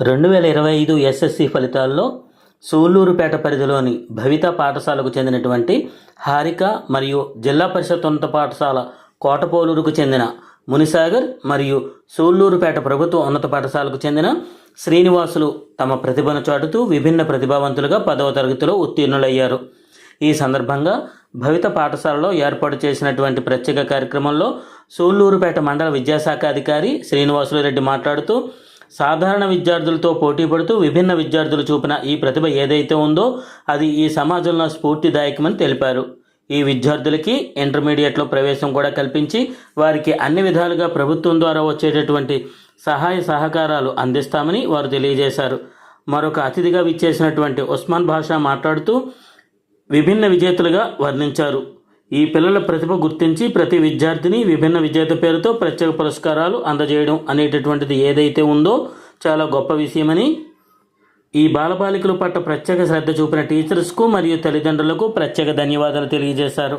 రెండు వేల ఇరవై ఐదు ఎస్ఎస్సి ఫలితాల్లో సూళ్ళూరుపేట పరిధిలోని భవిత పాఠశాలకు చెందినటువంటి హారిక మరియు జిల్లా పరిషత్ ఉన్నత పాఠశాల కోటపోలూరుకు చెందిన మునిసాగర్ మరియు సూళ్ళూరుపేట ప్రభుత్వ ఉన్నత పాఠశాలకు చెందిన శ్రీనివాసులు తమ ప్రతిభను చాటుతూ విభిన్న ప్రతిభావంతులుగా పదవ తరగతిలో ఉత్తీర్ణులయ్యారు. ఈ సందర్భంగా భవిత పాఠశాలలో ఏర్పాటు చేసినటువంటి ప్రత్యేక కార్యక్రమంలో సూళ్ళూరుపేట మండల విద్యాశాఖ అధికారి శ్రీనివాసులు రెడ్డి మాట్లాడుతూ సాధారణ విద్యార్థులతో పోటీ పడుతూ విభిన్న విద్యార్థులు చూపిన ఈ ప్రతిభ ఏదైతే ఉందో అది ఈ సమాజంలో స్ఫూర్తిదాయకమని తెలిపారు. ఈ విద్యార్థులకి ఇంటర్మీడియట్లో ప్రవేశం కూడా కల్పించి వారికి అన్ని విధాలుగా ప్రభుత్వం ద్వారా వచ్చేటటువంటి సహాయ సహకారాలు అందిస్తామని వారు తెలియజేశారు. మరొక అతిథిగా విచ్చేసినటువంటి ఉస్మాన్ భాషా మాట్లాడుతూ విభిన్న విజేతలుగా వర్ణించారు. ఈ పిల్లల ప్రతిభ గుర్తించి ప్రతి విద్యార్థిని విభిన్న విజేత పేరుతో ప్రత్యేక పురస్కారాలు అందజేయడం అనేటటువంటిది ఏదైతే ఉందో చాలా గొప్ప విషయమని ఈ బాలబాలికల పట్ల ప్రత్యేక శ్రద్ధ చూపిన టీచర్స్కు మరియు తల్లిదండ్రులకు ప్రత్యేక ధన్యవాదాలు తెలియజేశారు.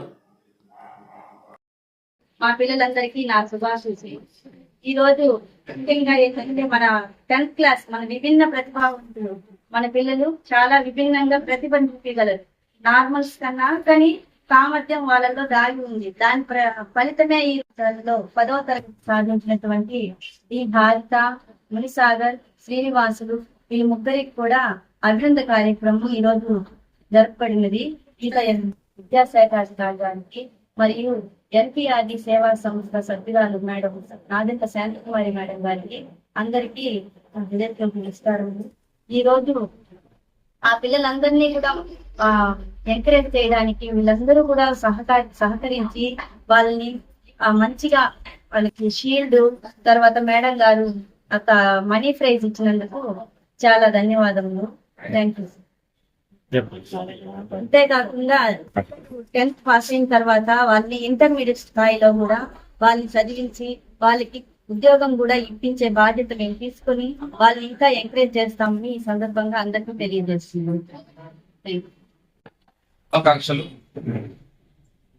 మా పిల్లలందరికీ నా శుభాశీస్సులు ఈ రోజు ముఖ్యంగా ఏంటంటే మన టెన్త్ క్లాస్ మన విభిన్న ప్రతిభావంతులు మన పిల్లలు చాలా విభిన్నంగా ప్రతిభ చూపించగలరు. నార్మల్స్ కన్నా కానీ సామర్థ్యం వాళ్ళలో దాగి ఉంది. దాని ప్ర- ఫలితమే ఈ రోజుల్లో పదవ తరగతి సాధించినటువంటి ఈ హారిత మునిసాగర్ శ్రీనివాసులు ఈ ముగ్గురికి కూడా అభినంద కార్యక్రమం ఈ రోజు జరపబడినది. ఇక విద్యాశాఖ అధికారి గారికి మరియు ఎన్పిఆర్డి సేవా సంస్థ సభ్యురాలు మేడం నాదింత శాంతకుమారి మేడం గారికి అందరికీ హృదయపూర్వక నమస్కారం ఈ రోజు ఆ పిల్లలందరినీ కూడా ఆ ఎంకరేజ్ చేయడానికి వీళ్ళందరూ కూడా సహకార సహకరించి వాళ్ళని మంచిగా వాళ్ళకి షీల్డ్ తర్వాత మేడం గారు మనీ ప్రైజ్ ఇచ్చినందుకు చాలా ధన్యవాదములు. Thank you. అంతేకాకుండా టెన్త్ పాస్ అయిన తర్వాత వాళ్ళని ఇంటర్మీడియట్ స్థాయిలో కూడా వాళ్ళని చదివించి వాళ్ళకి ఉద్యోగం కూడా ఇప్పించే బాధ్యత మేము తీసుకొని వాళ్ళు ఇంకా ఎంకరేజ్ చేస్తామని ఈ సందర్భంగా అందరికీ తెలియజేస్తున్నాం. ఆకాంక్షలు.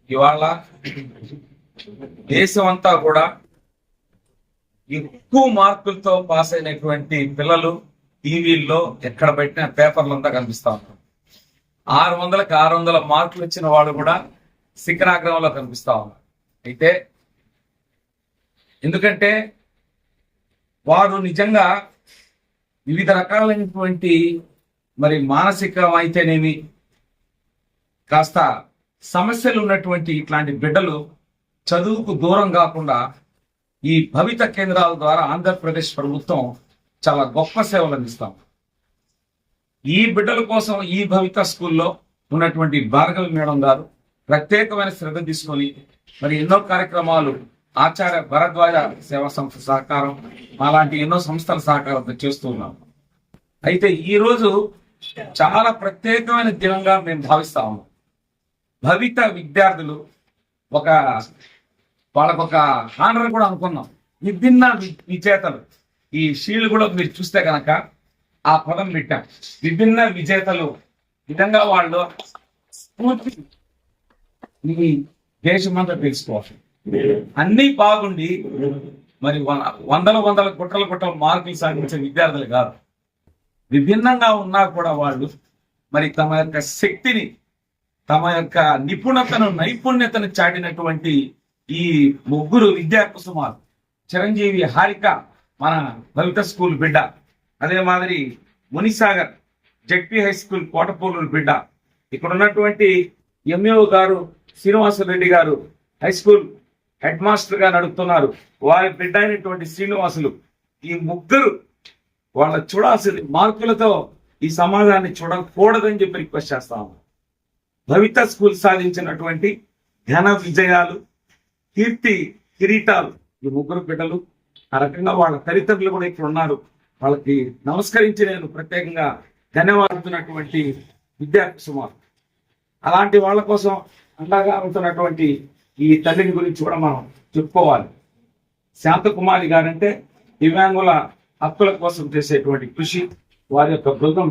ఇవాళ దేశం అంతా కూడా ఎక్కువ మార్కులతో పాస్ అయినటువంటి పిల్లలు టీవీల్లో ఎక్కడ పెట్టిన పేపర్లు అంతా కనిపిస్తా ఉంటారు ఆరు వందలకు ఆరు వందల మార్కులు వచ్చిన వాడు కూడా శిఖరాగ్రహంలో కనిపిస్తా ఉన్నారు అయితే ఎందుకంటే వారు నిజంగా వివిధ రకాలైనటువంటి మరి మానసిక అయితేనేమి కాస్త సమస్యలు ఉన్నటువంటి ఇట్లాంటి బిడ్డలు చదువుకు దూరం కాకుండా ఈ భవిత కేంద్రాల ద్వారా ఆంధ్రప్రదేశ్ ప్రభుత్వం చాలా గొప్ప సేవలు అందిస్తాం. ఈ బిడ్డల కోసం ఈ భవిత స్కూల్లో ఉన్నటువంటి భార్గవి మేడం గారు ప్రత్యేకమైన శ్రద్ధ తీసుకొని మరి ఎన్నో కార్యక్రమాలు ఆచార్య భరద్వాజ సేవా సంస్థ సహకారం అలాంటి ఎన్నో సంస్థల సహకారంతో చేస్తూ ఉన్నాం. అయితే ఈ రోజు చాలా ప్రత్యేకమైన దినంగా మేము భావిస్తాము భవిత విద్యార్థులు ఒక వాళ్ళకు ఒక హానర్ కూడా అనుకున్నాం. విభిన్న వి- విజేతలు. ఈ షీల్డ్ కూడా మీరు చూస్తే కనుక ఆ పదం పెట్టాం. విభిన్న విజేతలు. విధంగా వాళ్ళు స్ఫూర్తి ఈ దేశమంతా తెలుసుకోవాలి. అన్ని బాగుండి మరి వందల వందల గుట్టల గుట్టల మార్కులు సాధించే విద్యార్థులు కాదు. విభిన్నంగా ఉన్నా కూడా వాళ్ళు మరి తమ యొక్క శక్తిని తమ యొక్క నిపుణతను నైపుణ్యతను చాటినటువంటి ఈ ముగ్గురు విద్యా కుసుమాలు చిరంజీవి హారిక మన లలిత స్కూల్ బిడ్డ. అదే మాదిరి Munisagar ZP high school Kotapuluru బిడ్డ. ఇక్కడ ఉన్నటువంటి ఎంఏఓ గారు శ్రీనివాసరెడ్డి గారు హై స్కూల్ హెడ్ మాస్టర్గా నడుపుతున్నారు వారి బిడ్డ అయినటువంటి శ్రీనివాసులు ఈ ముగ్గురు వాళ్ళ చూడాల్సిన మార్కులతో ఈ సమాజాన్ని చూడకూడదని చెప్పి రిక్వెస్ట్ చేస్తాము భవిత స్కూల్ సాధించినటువంటి ఘన విజయాలు కీర్తి కిరీటాలు ఈ ముగ్గురు బిడ్డలు. ఆ రకంగా వాళ్ళ తల్లిదండ్రులు కూడా ఇక్కడ ఉన్నారు. వాళ్ళకి నమస్కరించి నేను ప్రత్యేకంగా ధన్యవాదుతున్నటువంటి విద్యార్థి కుమార్ అలాంటి వాళ్ళ కోసం అండగా ఉంటున్నటువంటి ఈ తల్లిని గురించి కూడా మనం చెప్పుకోవాలి. శాంతకుమారి గారంటే దివ్యాంగుల హక్కుల కోసం చేసేటువంటి కృషి వారి యొక్క బృందం